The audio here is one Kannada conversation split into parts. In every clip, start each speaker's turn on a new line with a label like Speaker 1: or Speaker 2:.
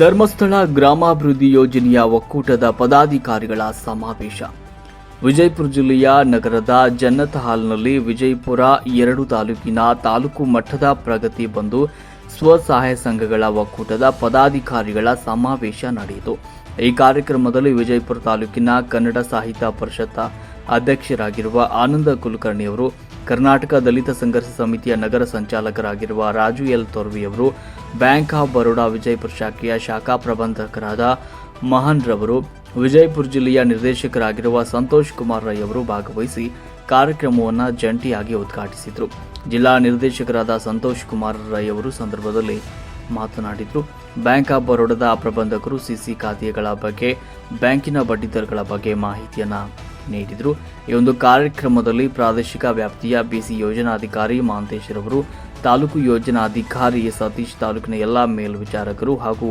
Speaker 1: ಧರ್ಮಸ್ಥಳ ಗ್ರಾಮಾಭಿವೃದ್ಧಿ ಯೋಜನೆಯ ಒಕ್ಕೂಟದ ಪದಾಧಿಕಾರಿಗಳ ಸಮಾವೇಶ. ವಿಜಯಪುರ ಜಿಲ್ಲೆಯ ನಗರದ ಜನ್ನತ್ ಹಾಲ್ನಲ್ಲಿ ವಿಜಯಪುರ ಎರಡು ತಾಲೂಕಿನ ತಾಲೂಕು ಮಟ್ಟದ ಪ್ರಗತಿ ಬಂದು ಸ್ವಸಹಾಯ ಸಂಘಗಳ ಒಕ್ಕೂಟದ ಪದಾಧಿಕಾರಿಗಳ ಸಮಾವೇಶ ನಡೆಯಿತು. ಈ ಕಾರ್ಯಕ್ರಮದಲ್ಲಿ ವಿಜಯಪುರ ತಾಲೂಕಿನ ಕನ್ನಡ ಸಾಹಿತ್ಯ ಪರಿಷತ್ ಅಧ್ಯಕ್ಷರಾಗಿರುವ ಆನಂದ ಕುಲಕರ್ಣಿಯವರು ಕರ್ನಾಟಕ ದಲಿತ ಸಂಘರ್ಷ ಸಮಿತಿಯ ನಗರ ಸಂಚಾಲಕರಾಗಿರುವ ರಾಜು ಎಲ್ ತೊರ್ವಿಯವರು ಬ್ಯಾಂಕ್ ಆಫ್ ಬರೋಡಾ ವಿಜಯಪುರ ಶಾಖೆಯ ಶಾಖಾ ಪ್ರಬಂಧಕರಾದ ಮಹಾನ್ ರವರು, ವಿಜಯಪುರ ಜಿಲ್ಲೆಯ ನಿರ್ದೇಶಕರಾಗಿರುವ ಸಂತೋಷ್ ಕುಮಾರ್ ರೈ ಅವರು ಭಾಗವಹಿಸಿ ಕಾರ್ಯಕ್ರಮವನ್ನು ಜಂಟಿಯಾಗಿ ಉದ್ಘಾಟಿಸಿದರು. ಜಿಲ್ಲಾ ನಿರ್ದೇಶಕರಾದ ಸಂತೋಷ್ ಕುಮಾರ್ ರೈ ಅವರು ಸಂದರ್ಭದಲ್ಲಿ ಮಾತನಾಡಿದರು. ಬ್ಯಾಂಕ್ ಆಫ್ ಬರೋಡಾದ ಪ್ರಬಂಧಕರು ಸಿಸಿ ಖಾತೆಗಳ ಬಗ್ಗೆ, ಬ್ಯಾಂಕಿನ ಬಡ್ಡಿದರಗಳ ಬಗ್ಗೆ ಮಾಹಿತಿಯನ್ನು ನೀಡಿದರು ಈ ಒಂದು ಕಾರ್ಯಕ್ರಮದಲ್ಲಿ ಪ್ರಾದೇಶಿಕ ವ್ಯಾಪ್ತಿಯ ಬಿಸಿ ಯೋಜನಾಧಿಕಾರಿ ಮಹಾಂತೇಶ್ ರವರು ತಾಲೂಕು ಯೋಜನಾಧಿಕಾರಿ ಸತೀಶ್, ತಾಲೂಕಿನ ಎಲ್ಲ ಮೇಲ್ವಿಚಾರಕರು ಹಾಗೂ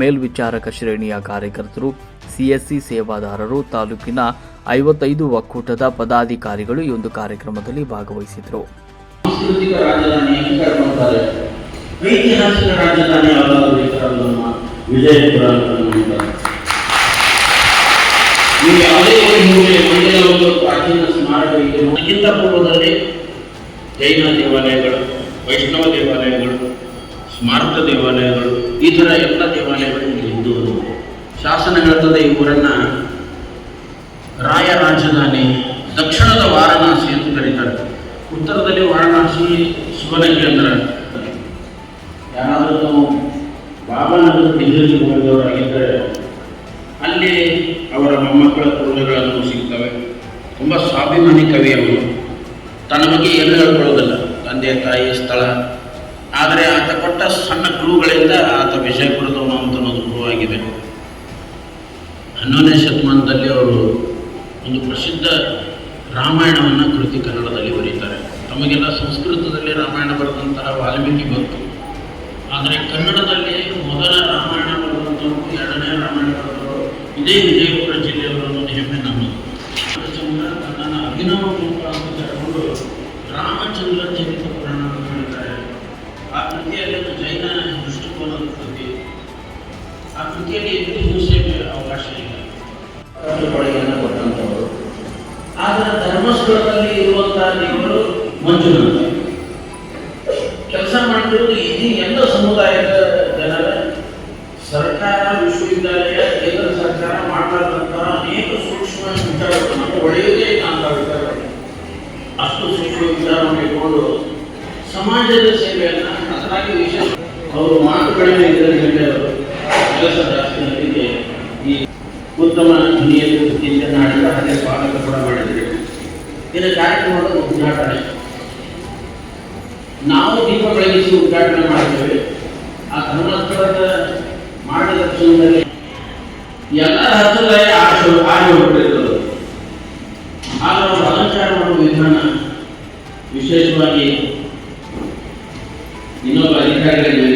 Speaker 1: ಮೇಲ್ವಿಚಾರಕ ಶ್ರೇಣಿಯ ಕಾರ್ಯಕರ್ತರು, ಸಿಎಸ್ಸಿ ಸೇವಾದಾರರು, ತಾಲೂಕಿನ ಐವತ್ತೈದು ಒಕ್ಕೂಟದ ಪದಾಧಿಕಾರಿಗಳು ಈ ಒಂದು ಕಾರ್ಯಕ್ರಮದಲ್ಲಿ ಭಾಗವಹಿಸಿದರು.
Speaker 2: ಐತಿಹಾಸಿಕ ರಾಜಧಾನಿ ಯಾವ್ದಾದ್ರು ಇದ್ರೆ ಅದು ನಮ್ಮ ವಿಜಯಪುರ ಅಂತ ಅಂತಾರೆ. ನೀವು ಯಾವುದೇ ಒಂದು ಮೂಲೆ ಮಂಡ್ಯದ ಒಂದು ಪ್ರಾಚೀನ ಸ್ಮಾರಕ ಪೂರ್ವದಲ್ಲಿ ಜೈನ ದೇವಾಲಯಗಳು, ವೈಷ್ಣವ ದೇವಾಲಯಗಳು, ಸ್ಮಾರಕ ದೇವಾಲಯಗಳು, ಈ ಥರ ಎಲ್ಲ ದೇವಾಲಯಗಳು ಇಲ್ಲಿ ಇದ್ದು ಶಾಸನ ಹೇಳ್ತದೆ ಈ ಊರನ್ನ ರಾಯ ರಾಜಧಾನಿ ದಕ್ಷಿಣದ ವಾರಣಾಸಿ ಅಂತ ಕರೀತಾರೆ. ಉತ್ತರದಲ್ಲಿ ವಾರಣಾಸಿ ಶಿವನ ಅಂದ್ರೆ ಯಾರಾದರೂ ನಾವು ಬಾಬಾನಗರ ಬಿಜೆಪಿ ಹೋಗಿದವರಾಗಿದ್ದರೆ ಅಲ್ಲಿ ಅವರ ಮೊಮ್ಮಕ್ಕಳ ಕೊಡುಗೆಗಳನ್ನು ಸಿಗ್ತವೆ. ತುಂಬ ಸ್ವಾಭಿಮಾನಿ ಕವಿ ಅವರು ತನ್ನ ಬಗ್ಗೆ ಎಲ್ಲ ಹೇಳ್ಕೊಳ್ಳೋದಿಲ್ಲ. ತಂದೆ, ತಾಯಿ, ಸ್ಥಳ. ಆದರೆ ಆತ ಕೊಟ್ಟ ಸಣ್ಣ ಕ್ಲೂಗಳಿಂದ ಆತ ವಿಜಯಪುರದವನು ಅಂತ ಅನ್ನೋದು ಗುರುವಾಗಿದೆ ಹನ್ನೊಂದನೇ ಶತಮಾನದಲ್ಲಿ ಅವರು ಒಂದು ಪ್ರಸಿದ್ಧ ರಾಮಾಯಣವನ್ನು ಕೃತಿ ಕನ್ನಡದಲ್ಲಿ ಬರೀತಾರೆ. ತಮಗೆಲ್ಲ ಸಂಸ್ಕೃತದಲ್ಲಿ ರಾಮಾಯಣ ಬರೆದಂತಹ ವಾಲ್ಮೀಕಿ ಬಂತು. ಆದರೆ ಕನ್ನಡದಲ್ಲಿ ಮೊದಲ ರಾಮಾಯಣ ಬರೆದಂಥವ್ರು, ಎರಡನೇ ರಾಮಾಯಣ ಬರೆದವರು ಇದೇ ವಿಜಯಪುರ ರಾಮಚಂದ್ರ ಚರಿತ ಪುರಾಣ ಅಂತ ಹೇಳ್ತಾರೆ ಆ ಕೃತಿಯಲ್ಲಿ ಒಂದು ಜೈನ ದೃಷ್ಟಿಕೋನದ ಕೃತಿ ಆ ಕೃತಿಯಲ್ಲಿ ಎಲ್ಲಿ ಹಿಂಸೆಗೆ ಅವಕಾಶ ಇಲ್ಲ ಕೊಡುಗೆಯನ್ನು ಕೊಟ್ಟಂಥವರು ಆದರೆ ಧರ್ಮಸ್ಥಳದಲ್ಲಿ ಇರುವಂತಹ ದೇವರು ಮಂಜುನಾಥ ಕೆಲಸ ಮಾಡ್ತಿರೋದು ಇಡೀ ಎಲ್ಲ ಸಮುದಾಯದ ಜನರ ಸರ್ಕಾರ ವಿಶ್ವವಿದ್ಯಾಲಯ, ಕೇಂದ್ರ ಸರ್ಕಾರ ಮಾಡಲಾದಂತಹ ಅನೇಕ ಸೂಕ್ಷ್ಮ ವಿಚಾರಗಳನ್ನು ಕಾಣ್ತಾ ಕಾಂತ ಸಮಾಜದ ಸೇವೆಯನ್ನು ಅದರಾಗಿ ವಿಶೇಷ ಅವರು ಮಾತು ಕಡಿಮೆ ಇದ್ದರಿಗೆ ಅವರು ಕೆಲಸ ಜಾಸ್ತಿ ಈ ಉತ್ತಮ ಧ್ವನಿಯನ್ನು ವೃತ್ತಿಯಿಂದ ನಾಡಿದ ಹಾಗೆ ಸ್ವಾಗತ ಕೂಡ ಮಾಡಿದ್ರಿ. ಇದರ ಕಾರ್ಯಕ್ರಮದ ಉದ್ಘಾಟನೆ. ನಾವು ದೀಪ ಬೆಳಗಿಸಿ ಉದ್ಘಾಟನೆ ಮಾಡ್ತೇವೆ ಆ ಧರ್ಮಸ್ಥಳದ ಮಾರ್ಗದರ್ಶನದಲ್ಲಿ ಎಲ್ಲ ಹತ್ತಿರ ಆಶು ಹೋಗ್ಬಿಟ್ಟಿರೋದು ಆಗ ಅಲಂಕಾರ ಮಾಡುವ ವಿಧಾನ ವಿಶೇಷವಾಗಿ ಗಿಡಗಳಿವೆ